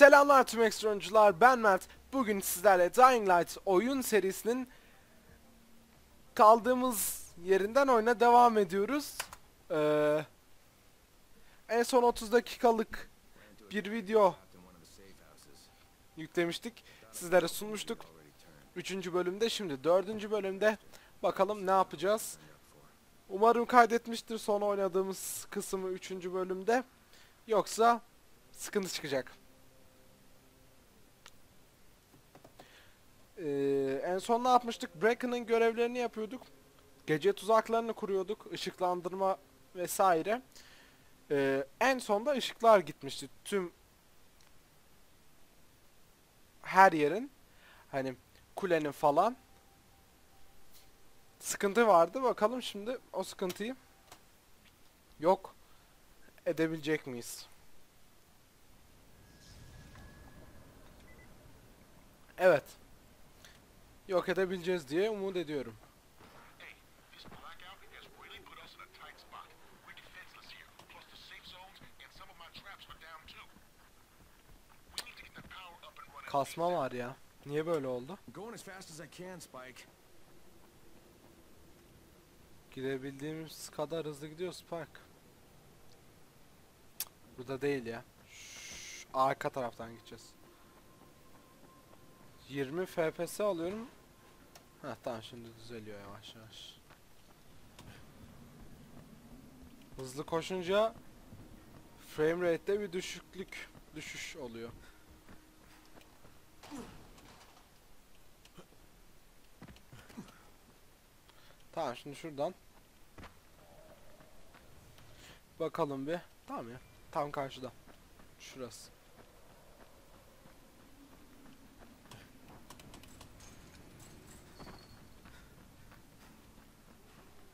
Selamlar tüm ekstra ben Mert. Bugün sizlerle Dying Light oyun serisinin kaldığımız yerinden oyuna devam ediyoruz. Ee, en son 30 dakikalık bir video yüklemiştik. Sizlere sunmuştuk. 3. bölümde şimdi 4. bölümde bakalım ne yapacağız. Umarım kaydetmiştir son oynadığımız kısmı 3. bölümde. Yoksa sıkıntı çıkacak. Ee, en son ne yapmıştık? Bracken'ın görevlerini yapıyorduk. Gece tuzaklarını kuruyorduk. ışıklandırma vesaire. Ee, en sonda ışıklar gitmişti. Tüm her yerin. Hani kulenin falan. Sıkıntı vardı. Bakalım şimdi o sıkıntıyı yok edebilecek miyiz? Evet. Yok edebileceğiz diye umut ediyorum. Kasma var ya. Niye böyle oldu? Spike. Gidebildiğimiz kadar hızlı gidiyor Spark. Cık, Burada değil ya. Şşş, arka taraftan gideceğiz. 20 FPS alıyorum. Ha tamam şimdi düzeliyor yavaş yavaş. Hızlı koşunca frame rate'te bir düşüklük düşüş oluyor. Tamam şimdi şuradan bakalım bir. Tamam ya. Tam karşıda. Şurası.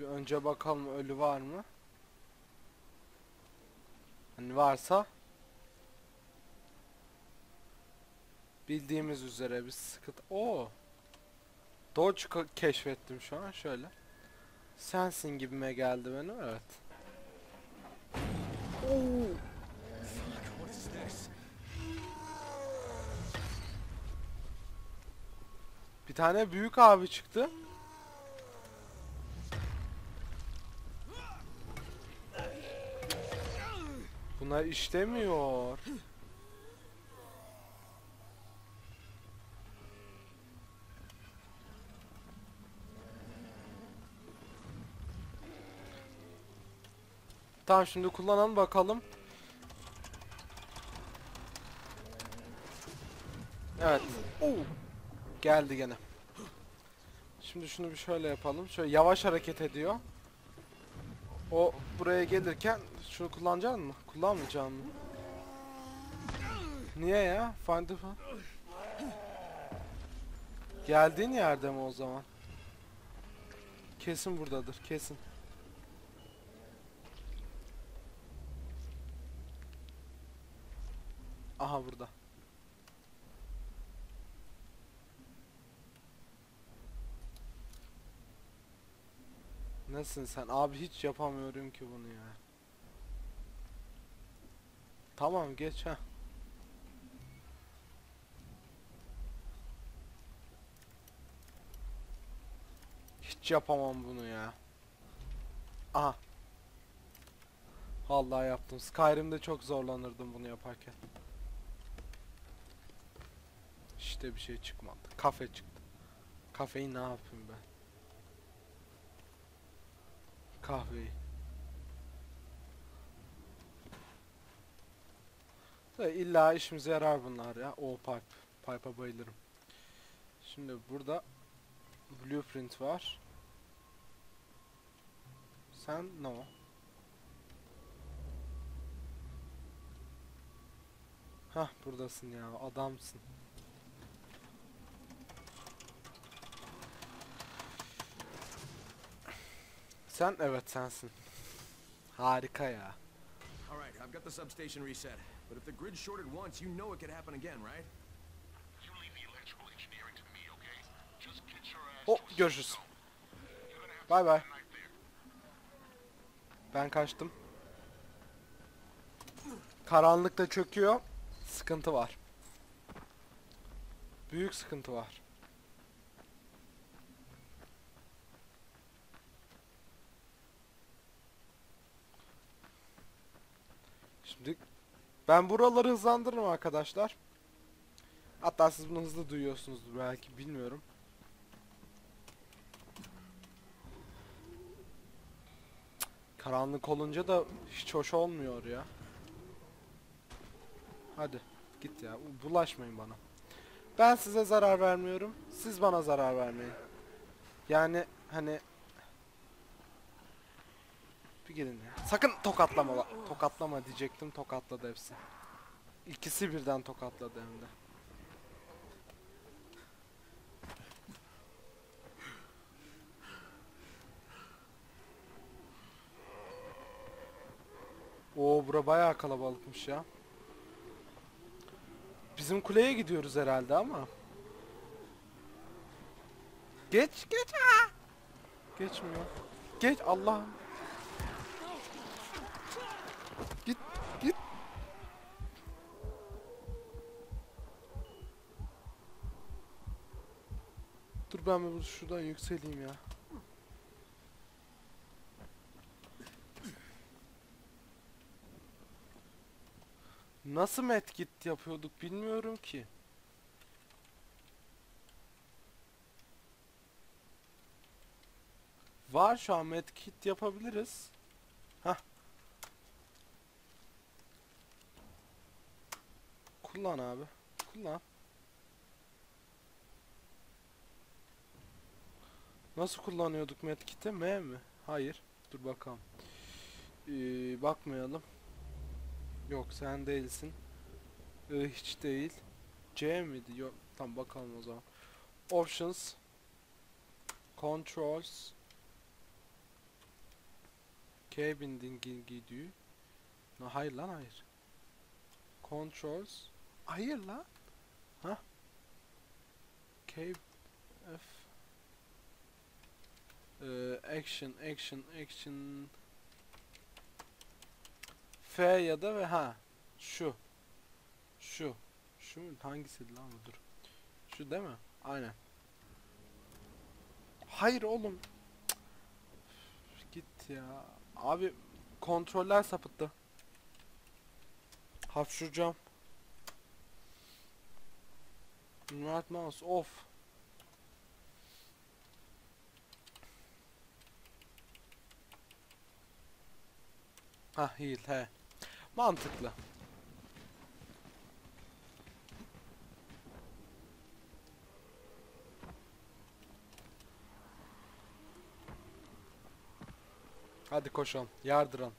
Bir önce bakalım ölü var mı? Hani varsa bildiğimiz üzere bir sıkıntı. Oo. Dodge keşfettim şu an şöyle. Sensin gibime geldi benim evet. Oo. Bir tane büyük abi çıktı. Bunlar işlemiyor. Tamam şimdi kullanalım bakalım. Evet. Oo. Geldi gene. Şimdi şunu bir şöyle yapalım. Şöyle yavaş hareket ediyor. O buraya gelirken şunu kullanacaksın mı? Kullanmayacaksın mı? Niye ya? Find the fun. Geldiğin yerde mi o zaman? Kesin buradadır. Kesin. Aha burada. Nasılsın sen? Abi hiç yapamıyorum ki bunu ya. Tamam geç ha. Hiç yapamam bunu ya. Aha. Vallahi yaptım. Skyrim'de çok zorlanırdım bunu yaparken. İşte bir şey çıkmadı. Kafe çıktı. Kafeyi ne yapayım ben? Kahveyi. Da illa işimize yarar bunlar ya. O pipe. Pipe'a bayılırım. Şimdi burada blueprint var. Sen ne o? Hah buradasın ya adamsın. Sen evet sensin. Harika ya. All right, I've got the substation reset. But if the grid shorted once, you know it could happen again, right? You leave the electrical engineering to me, okay? Just get your ass O to a safe görüşürüz. Bay bay. Ben kaçtım. Karanlıkta çöküyor. Sıkıntı var. Büyük sıkıntı var. Şimdi ben buraları hızlandırırım arkadaşlar. Hatta siz bunu hızlı duyuyorsunuzdur belki bilmiyorum. Karanlık olunca da hiç hoş olmuyor ya. Hadi git ya bulaşmayın bana. Ben size zarar vermiyorum. Siz bana zarar vermeyin. Yani hani bir gidin ya. Sakın tokatlama. la- Tokatlama diyecektim. Tokatladı hepsi. İkisi birden tokatladı hem de. Oo bura bayağı kalabalıkmış ya. Bizim kuleye gidiyoruz herhalde ama. Geç geç aa! Geçmiyor. Geç Allah. Ben şuradan yükseleyim ya. Nasıl medkit yapıyorduk bilmiyorum ki. Var şu an medkit yapabiliriz. Hah. Kullan abi. Kullan. Nasıl kullanıyorduk medkit'i? M mi? Hayır. Dur bakalım. Ee, bakmayalım. Yok sen değilsin. Ee, hiç değil. C miydi? Yok. Tamam bakalım o zaman. Options. Controls. Cabin gidiyor. No, hayır lan hayır. Controls. Hayır lan. Ha? Cave F. Ee, action, action, action. F ya da ve ha. Şu. Şu. Şu mu? hangisiydi lan bu? dur. Şu değil mi? Aynen. Hayır oğlum. Cık. Git ya. Abi kontroller sapıttı. Hapşuracağım. Right mouse off. Ha heal he. Mantıklı. Hadi koşalım. Yardıran.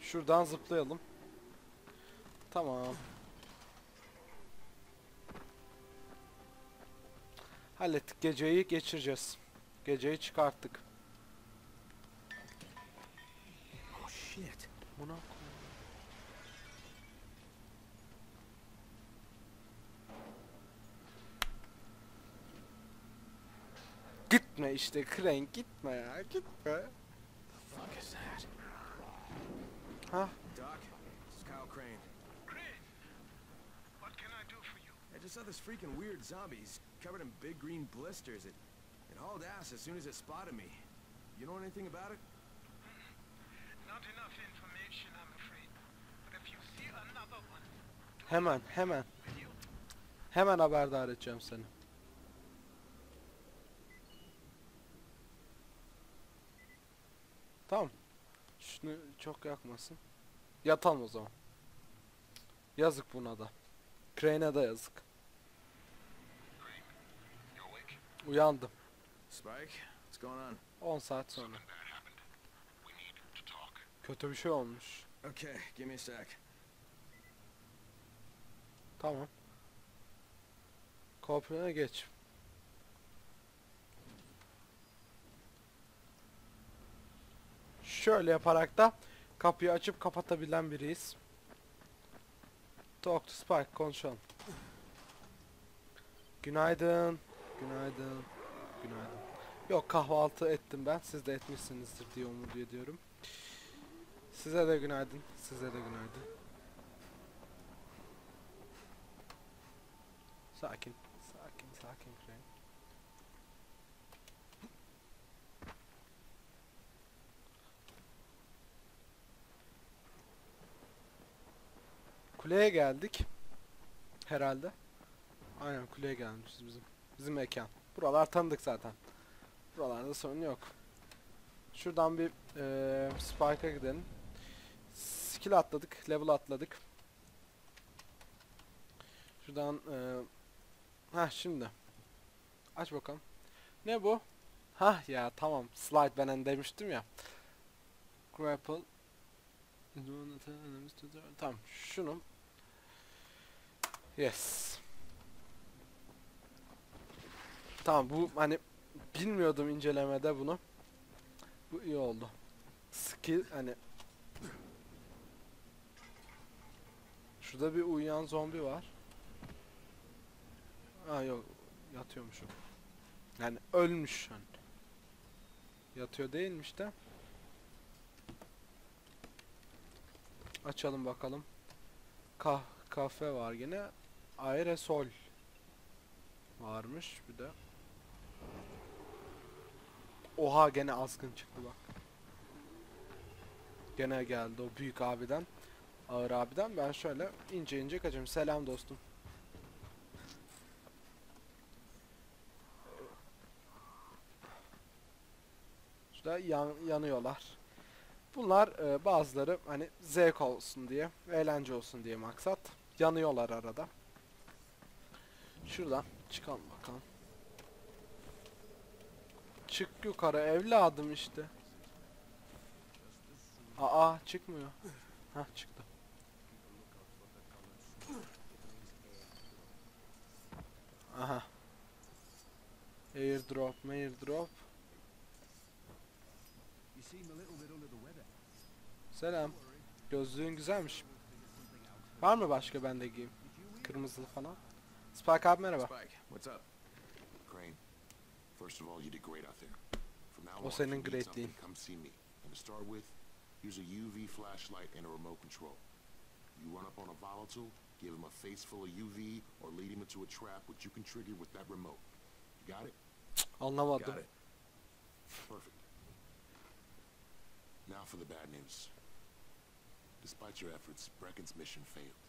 Şuradan zıplayalım. Tamam. Hallettik. Geceyi geçireceğiz. Geceyi çıkarttık. Oh shit. Buna Gitme işte Crane gitme ya gitme. Fuck is that? Ha Doc, is Kyle Crane. Great. What can I do for you? I just saw this freaking weird zombies covered in big green blisters. It it hauled ass as soon as it spotted me. You know anything about it? Not enough information, I'm afraid. But if you see another one, hemen hemen hemen haberdar edeceğim seni. Tamam. Şunu çok yakmasın. Yatalım o zaman. Yazık buna da. Crane'e de yazık. You awake? Uyandım. Spike, what's going on? 10 saat sonra. Something bad happened. We need to talk. Kötü bir şey olmuş. Okay, give me a sec. Tamam. Kopyana geç. Şöyle yaparak da kapıyı açıp kapatabilen biriyiz. Talk to Spike konuşalım. Günaydın. Günaydın. Günaydın. Yok kahvaltı ettim ben. Siz de etmişsinizdir diye umut ediyorum. Size de günaydın. Size de günaydın. Sakin. Sakin, sakin Crane. Kuleye geldik. Herhalde. Aynen kuleye gelmişiz bizim. Bizim mekan. Buralar tanıdık zaten. Buralarda sorun yok. Şuradan bir eee Spike'a gidelim. Skill atladık, level atladık. Şuradan eee ha şimdi. Aç bakalım. Ne bu? Hah ya tamam. Slide ben hani demiştim ya. Grapple. Tamam şunu. Yes. Tamam bu hani bilmiyordum incelemede bunu. Bu iyi oldu. Skill hani Şurada bir uyuyan zombi var. Aa yok yatıyormuş o. Yani ölmüş hani. Yatıyor değilmiş de. Açalım bakalım. Kah kahve var yine. Aerosol varmış bir de. Oha gene azgın çıktı bak. Gene geldi o büyük abiden. Ağır abiden. Ben şöyle ince ince kaçıyorum. Selam dostum. Şurada yan, yanıyorlar. Bunlar e, bazıları hani zevk olsun diye, eğlence olsun diye maksat. Yanıyorlar arada. Şuradan çıkalım bakalım. Çık yukarı evladım işte. Aa çıkmıyor. Hah çıktı. Aha. Airdrop, airdrop. Selam. Gözlüğün güzelmiş. Var mı başka bende giyeyim? Kırmızılı falan. Spike abi merhaba. Spike, what's up? Crane, first of all, you did great out there. From now on, if you need something, come see me. And to start with, use a UV flashlight and a remote control. You run up on a volatile, give him a face full of UV, or lead him into a trap which you can trigger with that remote. You got it? Anlamadım. Got it. Perfect. Now for the bad news. Despite your efforts, Brecken's mission failed.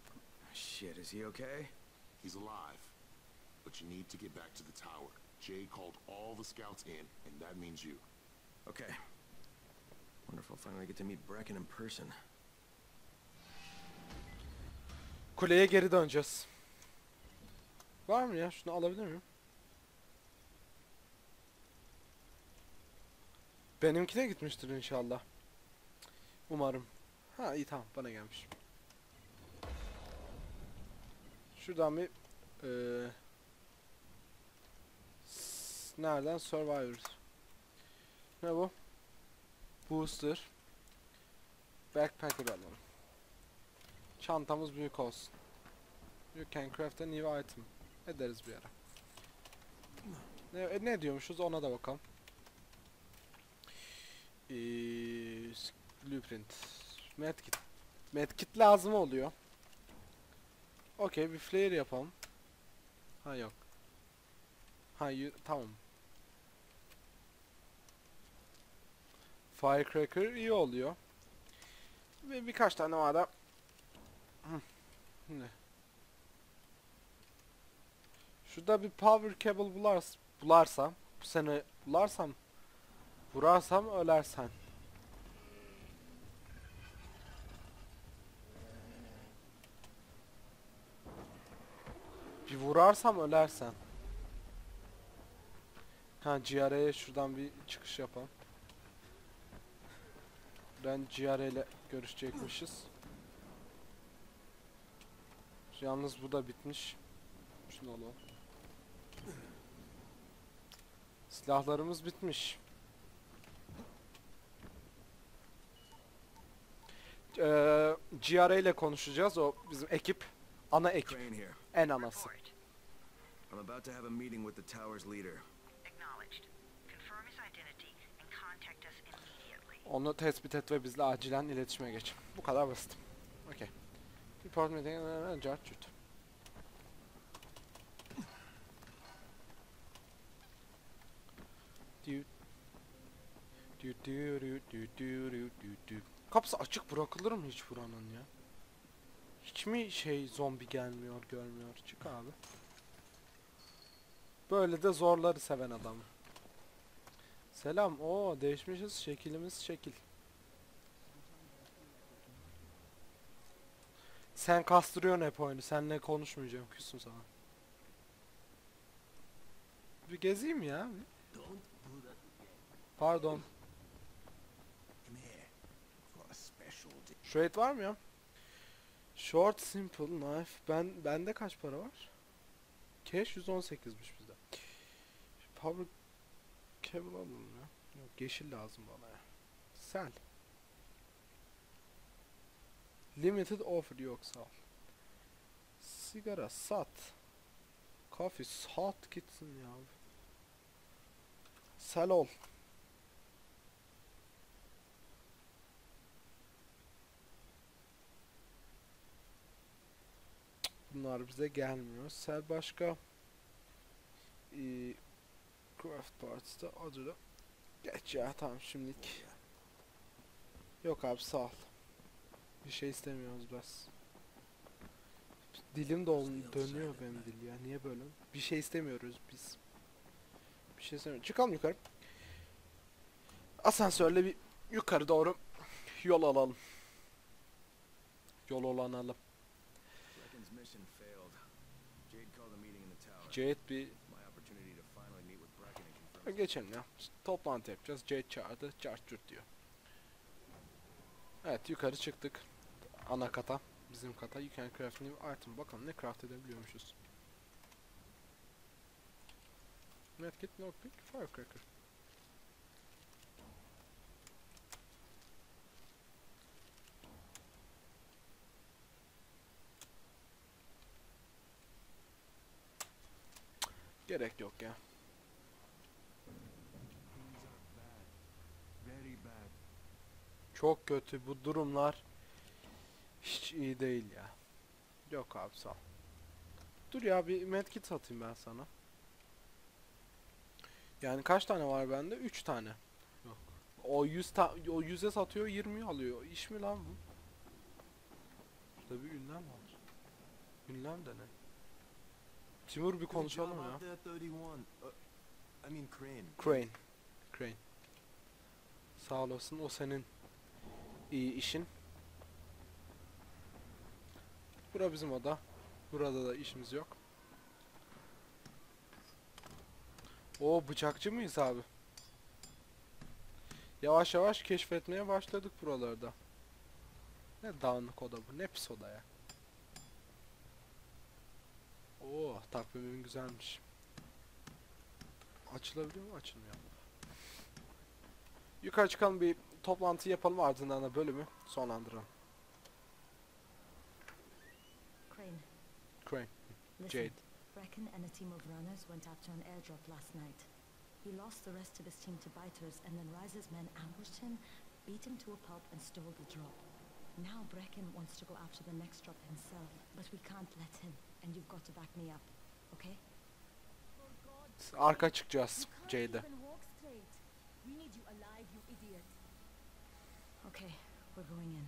Shit, is he okay? He's alive, but you need to get back to the tower. Jay called all the scouts in, and that means you. Okay. Wonder if I'll finally get to meet Brecken in person. Kuleye geri döneceğiz. Var mı ya? Şunu alabilir miyim? Benimkine gitmiştir inşallah. Umarım. Ha iyi tamam bana gelmiş. Şuradan bir eee s- nereden Survivor. Ne bu? Booster. Backpacker alalım. Çantamız büyük olsun. You can craft a new item. Ederiz bir ara. Ne, e, ne diyormuşuz ona da bakalım. Blueprint. Medkit. Medkit lazım oluyor. Okey bir flare yapalım. Ha yok. Ha y- tamam. Firecracker iyi oluyor. Ve birkaç tane var da? Şurada bir power cable bulars bularsam, bu sene bularsam, vurarsam ölersen. Bir vurarsam ölersen. Ha GRA'ya şuradan bir çıkış yapalım. Ben GRA ile görüşecekmişiz. Yalnız bu da bitmiş. Şunu alalım. Silahlarımız bitmiş. Ee, GRA ile konuşacağız. O bizim ekip. Ana ekip. En anası. I'm about to have a meeting with the tower's leader. Onu tespit et ve bizle acilen iletişime geç. Bu kadar basit. Okey. Report meeting and judge shoot. Kapısı açık bırakılır mı hiç buranın ya? Hiç mi şey zombi gelmiyor görmüyor? Çık abi. Böyle de zorları seven adamı. Selam. Oo değişmişiz. Şekilimiz şekil. Sen kastırıyorsun hep oyunu. Seninle konuşmayacağım. Küsüm sana. Bir gezeyim ya. Pardon. Shred var mı ya? Short simple knife. Ben bende kaç para var? Cash 118'miş bizde. Power cable alalım ya. Yok yeşil lazım bana ya. Sel. Limited offer yok sağ ol. Sigara sat. Coffee sat gitsin ya. Sel ol. Bunlar bize gelmiyor. Sel başka. Ee, craft parts da acılı. Geç ya tamam şimdilik. Yok abi sağ ol. Bir şey istemiyoruz bas. Dilim de dönüyor benim dil ya. Niye böyle? Bir şey istemiyoruz biz. Bir şey istemiyoruz. Çıkalım yukarı. Asansörle bir yukarı doğru yol alalım. Yol olanalım. Jade bir My opportunity to finally meet with Geçelim ya. Toplantı yapacağız. Jade çağırdı. Çarçurt diyor. Evet yukarı çıktık. Ana kata. Bizim kata. You can craft new item. Bakalım ne craft edebiliyormuşuz. Medkit, lockpick, firecracker. Gerek yok ya. Things are bad. Very bad. Çok kötü bu durumlar. Hiç iyi değil ya. Yok abi sağ ol. Dur ya bir medkit satayım ben sana. Yani kaç tane var bende? 3 tane. Yok. O 100 ta o 100'e satıyor 20 alıyor. İş mi lan bu? Şurada bir ünlem var. Ünlem de ne? Timur bir konuşalım ya. Out there, 31. Uh, Crane. Crane. Crane. Sağ olasın o senin işin. Bura bizim oda. Burada da işimiz yok. O bıçakçı mıyız abi? Yavaş yavaş keşfetmeye başladık buralarda. Ne dağınık oda bu, ne pis oda ya. Oo, takvimim güzelmiş. Açılabiliyor mu? Açılmıyor. Yukarı çıkalım bir toplantı yapalım ardından da bölümü sonlandıralım. Crane, Crane. Jade. Brecken and a team of runners went after an airdrop last night. He lost the rest of his team to biters, and then Rise's men ambushed him, beat him to a pulp, and stole the drop. Now Brecken wants to go after the next drop himself, but we can't let him, and you've got to back me up, okay? Arka çıkacağız Jade'e. We need you alive, you idiot. Okay, we're going in.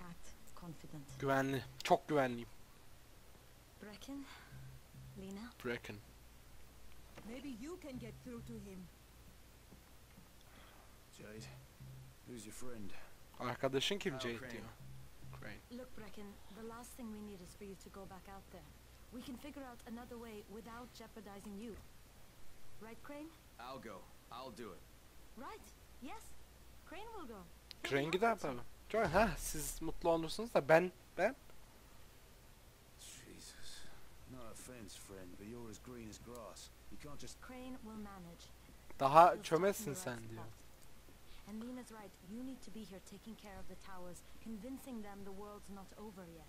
Act confident. Güvenli. Çok güvenliyim. Brecken, Lena, Brecken. Maybe you can get through to him. Jade, who's your friend? Arkadaşın kim Al Jade Crane. diyor. Crane. Look, Brecken, the last thing we need is for you to go back out there. We can figure out another way without jeopardizing you. Right, Crane? I'll go. I'll do it. Right. Yes. Crane will go. He'll Crane be gider happy to. tabi. Çok ha siz mutlu olursunuz da ben ben Jesus. No offense, friend, but you're as green as grass. You can't just. Crane will manage. daha He'll start çömezsin from the sen right diyor. spot. And Lena's right. You need to be here taking care of the towers, convincing them the world's not over yet.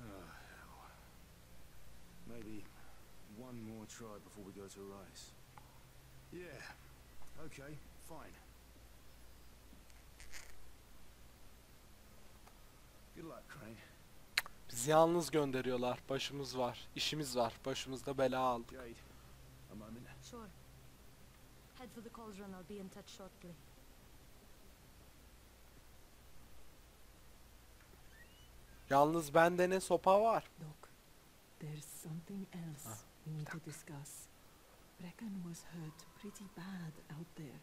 Oh. Maybe one more try before we go to Rice. Yeah. Okay. Fine. Good luck, Crane. Bizi yalnız gönderiyorlar. Başımız var. işimiz var. Başımızda bela aldık. Jade, a moment. Sure. Head for the cauldron. I'll be in touch shortly. Yalnız bende ne sopa var. Look, there's something else we need to discuss. Brecken was hurt pretty bad out there.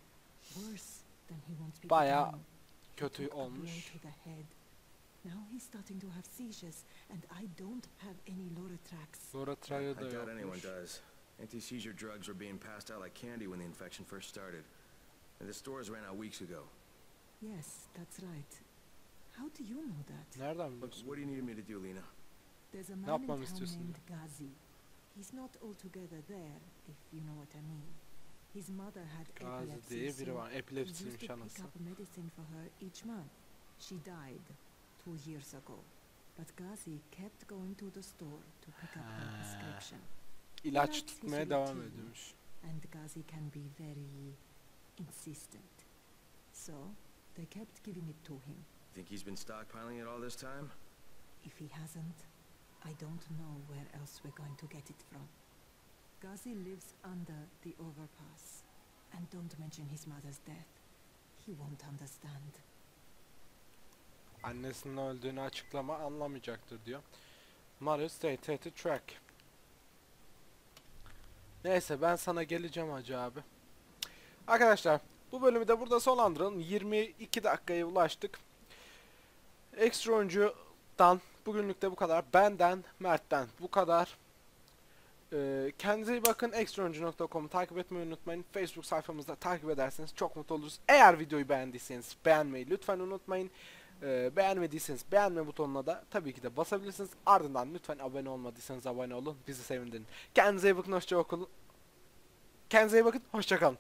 Worse than he wants Bayağı to know. He kötü a blow olmuş. to the head. Now he's starting to have seizures, and I don't have any Loratrax. Loratra'yı I da doubt anyone does. Anti-seizure drugs were being passed out like candy when the infection first started. And the stores ran out weeks ago. Yes, that's right. How do you know that? Nereden Look, what do you need me to do, Lena? There's a man in yapmamı town istiyorsun? named Gazi. He's not altogether there, if you know what I mean. His mother had epilepsy, diye so he used to pick up medicine for her each month. She died two years ago. But Gazi kept going to the store to pick up her prescription. İlaç likes his tutmaya devam ediyormuş. And Gazi can be very insistent. So, they kept giving it to him. Think he's been stockpiling it all this time? If he hasn't, I don't know where else we're going to get it from. Ghazi lives under the overpass. And don't mention his mother's death. He won't understand. Annesinin öldüğünü açıklama anlamayacaktır diyor. Mario stay to track. Neyse ben sana geleceğim hacı abi. Arkadaşlar bu bölümü de burada sonlandıralım. 22 dakikaya ulaştık. Ekstra oyuncudan bugünlük de bu kadar. Benden, Mert'ten bu kadar. Ee, kendinize iyi bakın. Extraoyuncu.com'u takip etmeyi unutmayın. Facebook sayfamızda takip ederseniz çok mutlu oluruz. Eğer videoyu beğendiyseniz beğenmeyi lütfen unutmayın. Ee, beğenmediyseniz beğenme butonuna da tabii ki de basabilirsiniz. Ardından lütfen abone olmadıysanız abone olun. Bizi sevindirin. Kendinize iyi bakın. Hoşça kalın. Kendinize iyi bakın. Hoşça kalın.